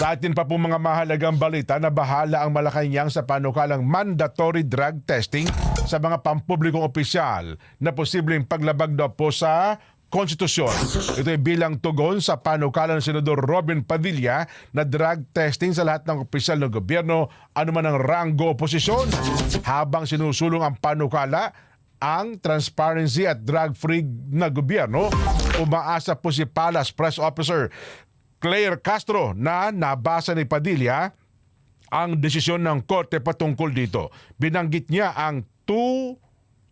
Sa atin pa po mga mahalagang balita na bahala ang Malacanang sa panukalang mandatory drug testing sa mga pampublikong opisyal na posibleng paglabag daw po sa konstitusyon. Ito ay bilang tugon sa panukalan ng Senador Robin Padilla na drug testing sa lahat ng opisyal ng gobyerno anuman ang ranggo o posisyon. Habang sinusulong ang panukala, ang transparency at drug-free na gobyerno, umaasa po si Palace Press Officer Claire Castro na nabasa ni Padilla ang desisyon ng korte patungkol dito. Binanggit niya ang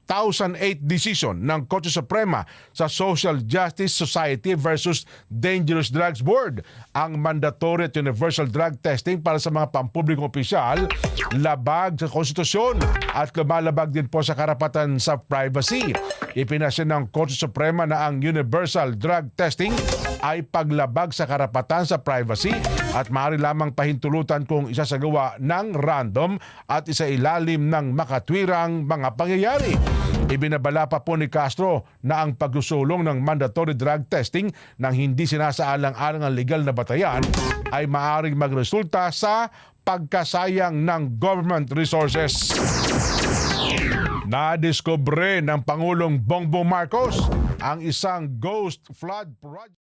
2008 decision ng Korte Suprema sa Social Justice Society versus Dangerous Drugs Board. Ang mandatory at universal drug testing para sa mga pampublikong opisyal labag sa konstitusyon at lumalabag din po sa karapatan sa privacy. Ipinasya ng Korte Suprema na ang universal drug testing ay paglabag sa karapatan sa privacy at maaari lamang pahintulutan kung isasagawa ng random at isa ilalim ng makatwirang mga pangyayari. Ibinabala pa po ni Castro na ang pagsusulong ng mandatory drug testing nang hindi sinasaalang-alang ang legal na batayan ay maaring magresulta sa pagkasayang ng government resources. Nadiskubre ng Pangulong Bongbong Marcos ang isang ghost flood project.